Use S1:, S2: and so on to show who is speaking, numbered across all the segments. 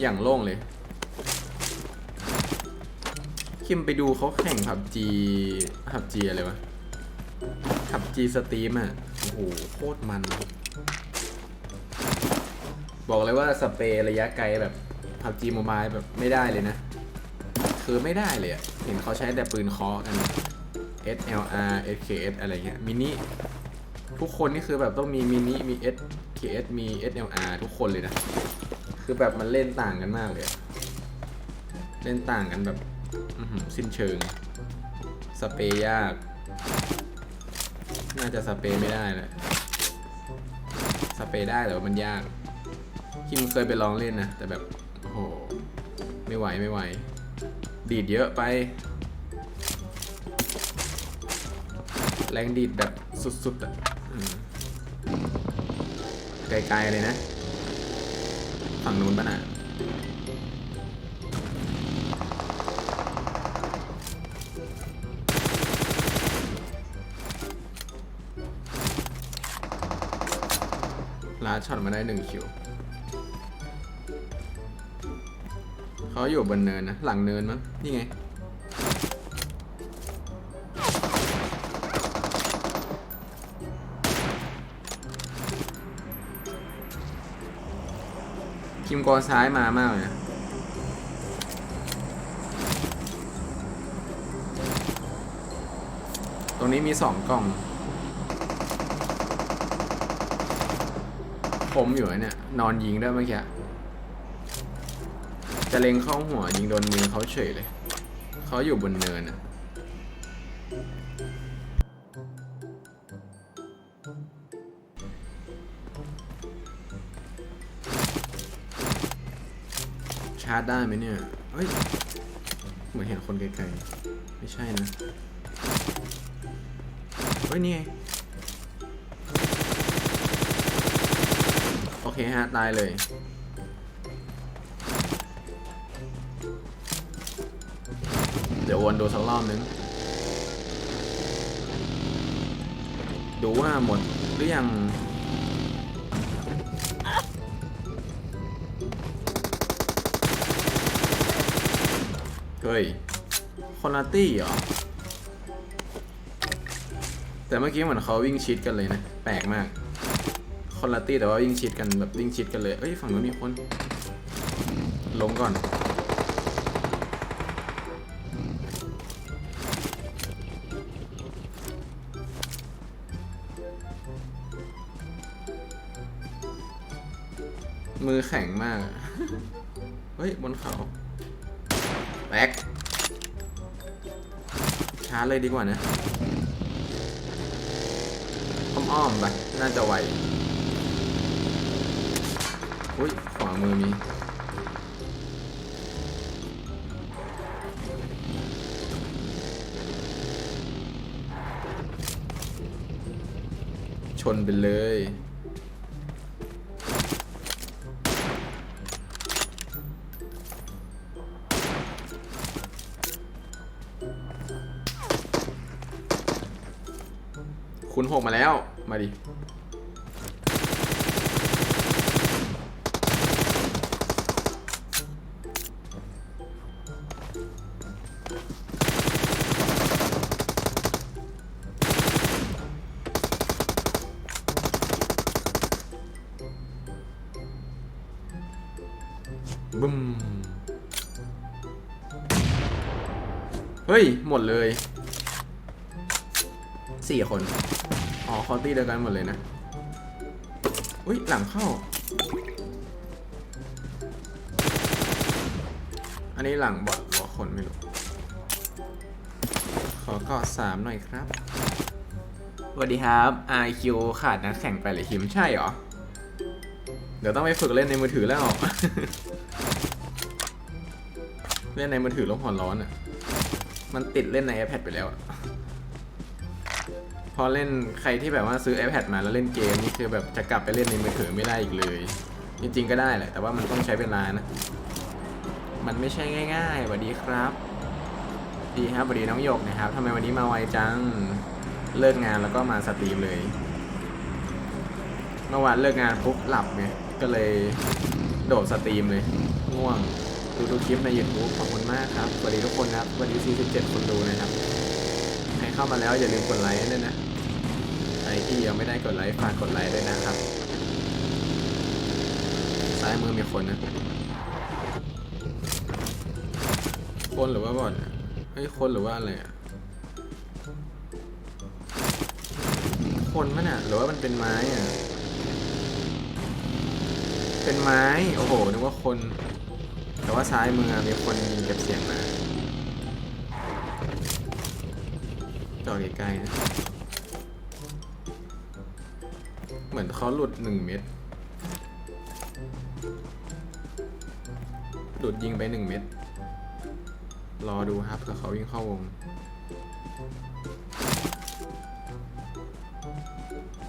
S1: อย่างโล่งเลย คิมไปดูเขาแข่งผับจีผับจีอะไรวะผับจีสตรีมอะ โอ้โห โคตรมัน บอกเลยว่าสเปรย์ระยะไกลแบบผับจีโมบายแบบไม่ได้เลยนะ คือไม่ได้เลยอะเห็นเขาใช้แต่ปืนเคอกัน SLR SKS อะไรเงี้ยมินิทุกคนนี่คือแบบต้องมีมินิมี SKS มี SLR ทุกคนเลยนะ คือแบบมันเล่นต่างกันมากเลย เล่นต่างกันแบบสิ้นเชิง สเปย์ยาก น่าจะสเปย์ไม่ได้แหละสเปย์ได้แต่ว่ามันยาก คิมเคยไปลองเล่นนะ แต่แบบโอ้โหไม่ไหวไม่ไหว ดีดเยอะไป แรงดีดแบบสุดๆอะไกลๆเลยนะ ฝั่งนู้นป่ะนะลาช็อตมาได้หนึ่งคิว เขาอยู่บนเนินนะ หลังเนินมั้ง นี่ไง มกอซ้ายมามากเลยนะตรงนี้มีสองกล่อง ผมอยู่เนี่ย นอนยิงได้เมื่อกี้จะเล็งเข้าหัวยิงโดนมือเขาเฉยเลย เขาอยู่บนเนินอะาร์จได้ไหมเนี่ยเฮ้ย เหมือนเห็นคนไกลๆ ไม่ใช่นะ เฮ้ย นี่ไง โอเคฮะ ตายเลย เดี๋ยววนดูสักรอบนึง ดูว่าหมดหรือยัง เฮ้ยคนละตี้เหรอ แต่เมื่อกี้เหมือนเขาวิ่งชิดกันเลยนะ แปลกมาก คนละตี้แต่ว่าวิ่งชิดกันแบบวิ่งชิดกันเลยเอ้ยฝั่งนู้นมีคน ลงก่อน มือแข็งมาก เฮ้ย บนเขา แบกชาร์จเลยดีกว่านะอ้อมๆไปน่าจะไหวอุ้ยขวามือมีชนไปเลย คุณหกมาแล้ว มาดิบึ้ม เฮ้ย หมดเลย สี่คน อ๋อคอตี้เดียวกันหมดเลยนะ อุ้ยหลังเข้า อันนี้หลังบอดหรือว่าคนไม่รู้ ขอกอดสามหน่อยครับสวัสดีครับ IQ ขาดนักแข่งไปเหรือคิมใช่เหรอ เดี๋ยวต้องไปฝึกเล่นในมือถือแล้ว เล่นในมือถือแล้วหัวร้อนอะ มันติดเล่นใน iPad ไปแล้วอะ พอเล่นใครที่แบบว่าซื้อ iPad มาแล้วเล่นเกมนี่คือแบบจะกลับไปเล่นในมือถือไม่ได้อีกเลย จริง ๆ ก็ได้แหละแต่ว่ามันต้องใช้เวลานะ มันไม่ใช่ง่ายๆสวัสดีครับดีครับสวัสดีน้องหยกนะครับทำไมวันนี้มาไวจังเลิกงานแล้วก็มาสตรีมเลยเมื่อวานเลิกงานปุ๊บหลับไงก็เลยโดดสตรีมเลยง่วงดูดูคลิปใน YouTube ขอบคุณมากครับสวัสดีทุกคนนะครับสวัสดี47คนดูนะครับ เข้ามาแล้วอย่าลืมกดไลค์ด้วยนะใครที่ยังไม่ได้กดไลค์ฝากกดไลค์ด้วยนะครับ ซ้ายมือมีคนนะคนหรือว่าบอทเนี่ยเฮ้ยคนหรือว่าอะไรอะคนมั้นอะหรือว่ามันเป็นไม้อะเป็นไม้ โอ้โหนึกว่าคน แต่ว่าซ้ายมือมีคนยิงเก็บเสียงมา จอดไกลๆนะ เหมือนเขาหลุดหนึ่งเม็ดหลุดยิงไปหนึ่งเม็ดรอดูครับเผื่อเขาวิ่งเข้าวง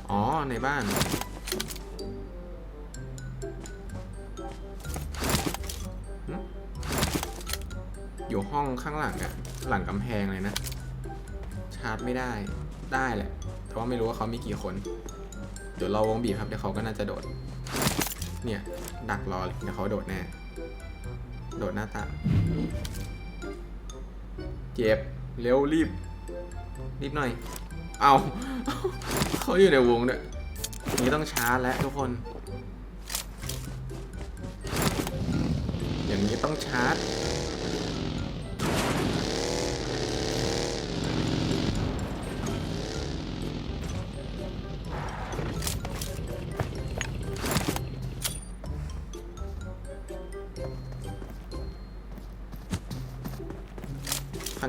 S1: อ๋อ ในบ้าน อยู่ห้องข้างหลังอะหลังกำแพงเลยนะ ชาร์จไม่ได้ได้แหละ แต่ว่าไม่รู้ว่าเขามีกี่คน เดี๋ยวเรอวงบีบครับเดี๋ยวเขาก็น่าจะโดด เนี่ยดักรอเลยเดี๋ยวเขาโดดแน่ โดดหน้าตาเจ็บเร็วรีบ รีบหน่อย เอาเขาอยู่ในวงด้วยอย่างนี้ต้องชาร์จแล้วทุกคน อย่างนี้ต้องชาร์จ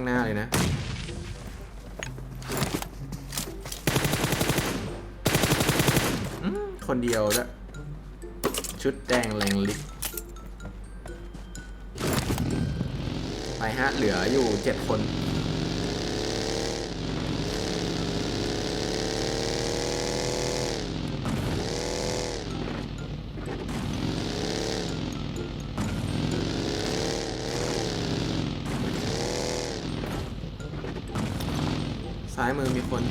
S1: หน้าเลยนะ คนเดียวละชุดแดงแรงลิกไปฮะ เหลืออยู่เจ็ดคนายมือมีคน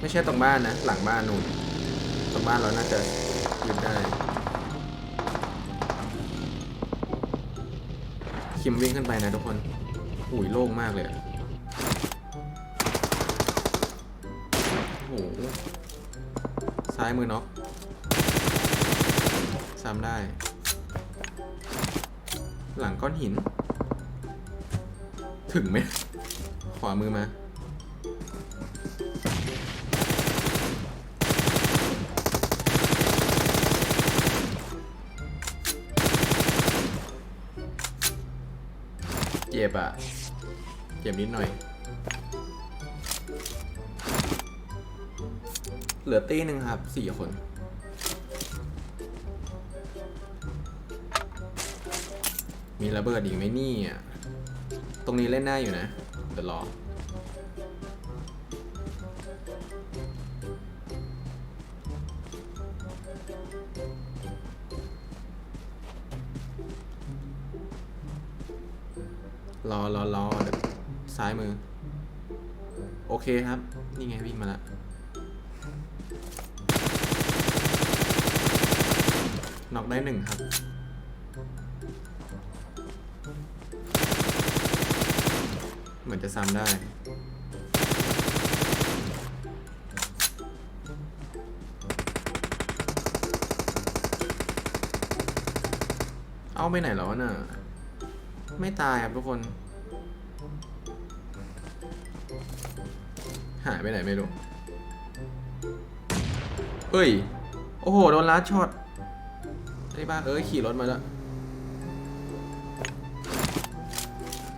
S1: ไม่ใช่ตรงบ้านนะ หลังบ้านนู่นตรงบ้านเราน่าจะยืนได้ คิมวิ่งขึ้นไปนะทุกคนอุ้ยโล่งมากเลยโอ้โหซ้ายมือน็อกซ้ำได้ หลังก้อนหิน ถึงไหม ขวามือมา เจ็บอะเจ็บนิดหน่อย เหลือตีหนึ่งครับสี่คนมีระเบิดอีกไหมนี่อะ ตรงนี้เล่นได้อยู่นะ เดี๋ยวรอ รอรอรอเดี๋ยวซ้ายมือ โอเคครับ นี่ไงวิ่งมาละน็อกได้หนึ่งครับ เหมือนจะซ้ำได้ เอาไปไหนแล้ววะน่ะ ไม่ตายครับทุกคน หายไปไหนไม่รู้ เฮ้ย โอ้โห โดนลัดช็อตไอ้บ้าเอ้ย ขี่รถมาแล้ว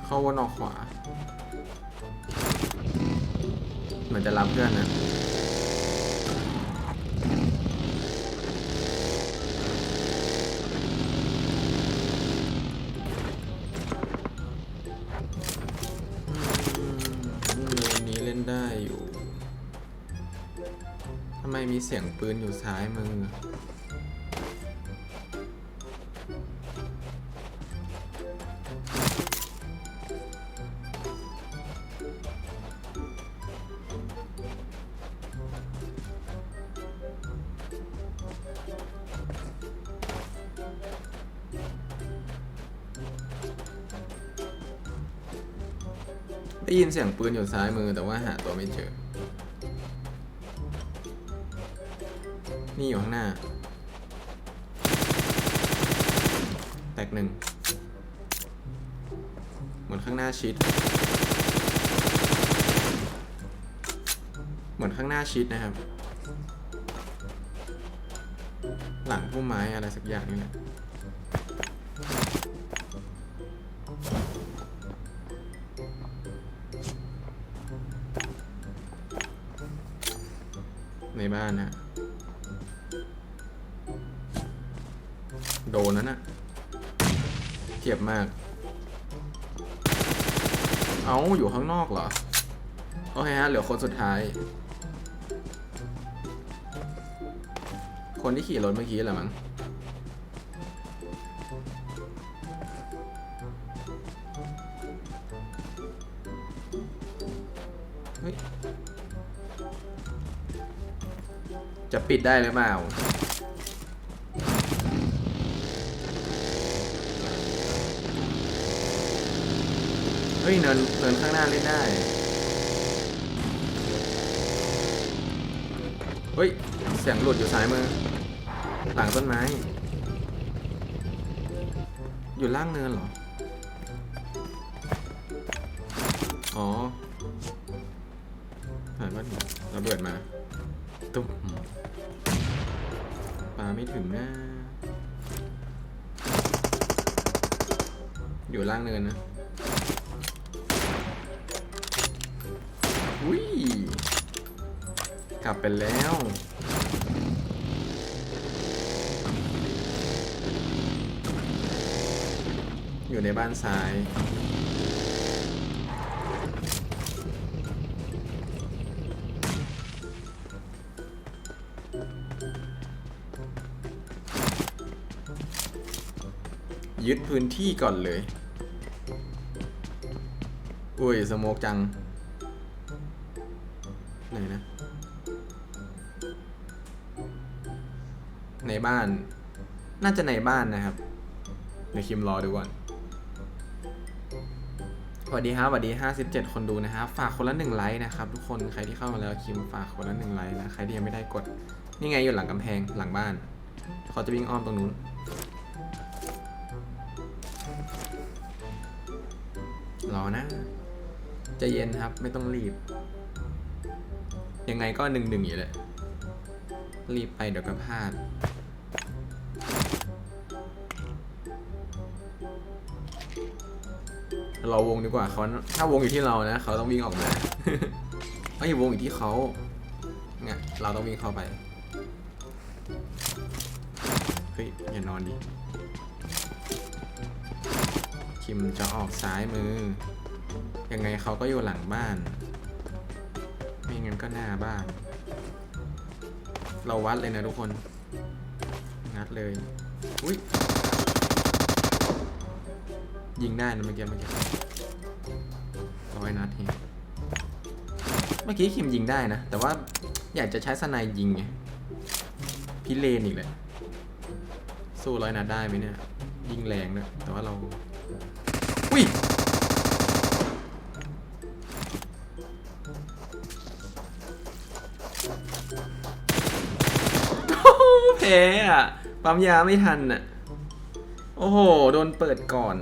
S1: เข้าวนออกขวา เหมือนจะรับเพื่อนนะอืมเลนนี้เล่นได้อยู่ ทำไมมีเสียงปืนอยู่ซ้ายมือ ยินเสียงปืนอยู่ซ้ายมือแต่ว่าหาตัวไม่เจอ นี่อยู่ข้างหน้า แตกหนึ่งเหมือนข้างหน้าชิด เหมือนข้างหน้าชิดนะครับ หลังพุ่มไม้อะไรสักอย่างนี่แหละ ในบ้านนะโดนนั้นนะเจ็บมาก เอาอยู่ข้างนอกเหรอ โอเคฮะ เหลือคนสุดท้าย คนที่ขี่รถเมื่อกี้แหละมั้งเฮ้ย จะปิดได้หรือเปล่าเฮ้ยเนินเนินข้างหน้าเล่นได้ เฮ้ย เสียงหลุดอยู่ซ้ายมือ หลังต้นไม้ อยู่ล่างเนินเหรอ อ๋อผ่าว่าระเบิดมา ตุ๊บ ไม่ถึงนะ อยู่ล่างเนินนะ อุ้ย กลับไปแล้วอยู่ในบ้านซ้าย พื้นที่ก่อนเลย อุ้ย สโมกจัง ไหนนะ ในบ้าน น่าจะในบ้านนะครับ เดี๋ยวคิมรอดูก่อนสวัสดีครับสวัสดี 57 คนดูนะครับ ฝากคนละหนึ่งไลค์นะครับ ทุกคนใครที่เข้ามาแล้วคิมฝากคนละหนึ่งไลค์นะใครที่ยังไม่ได้กด นี่ไงอยู่หลังกำแพงหลังบ้านเขาจะวิ่งอ้อมตรงนู้น รอนะจะเย็นครับ ไม่ต้องรีบ ยังไงก็หนึ่งหนึ่งอยู่แหละรีบไปเดี๋ยวก็พลาดเราวงดีกว่าเขาถ้าวงอยู่ที่เรานะเขาต้องวิ่งออกมาไอ้ยวงอยู่ที่เขาเนี่ยเราต้องวิ่งเข้าไปเฮ้ยอย่านอนดิ คิมจะออกซ้ายมือ ยังไงเขาก็อยู่หลังบ้าน ไม่งั้นก็หน้าบ้าน เราวัดเลยนะทุกคน งัดเลย อุ้ยยิงได้นะเมื่อกี้เมื่อกี้ร้อยนัดเองเมื่อกี้คิมยิงได้นะ แต่ว่าอยากจะใช้สไนยิงไงพิเรนอีกเลยสู้ร้อยนัดได้ไหมเนี่ย ยิงแรงด้วยแต่ว่าเรา อุ้ยโอ้โหแพ้อะปั๊มยาไม่ทันอะโอ้โห โดนเปิดก่อน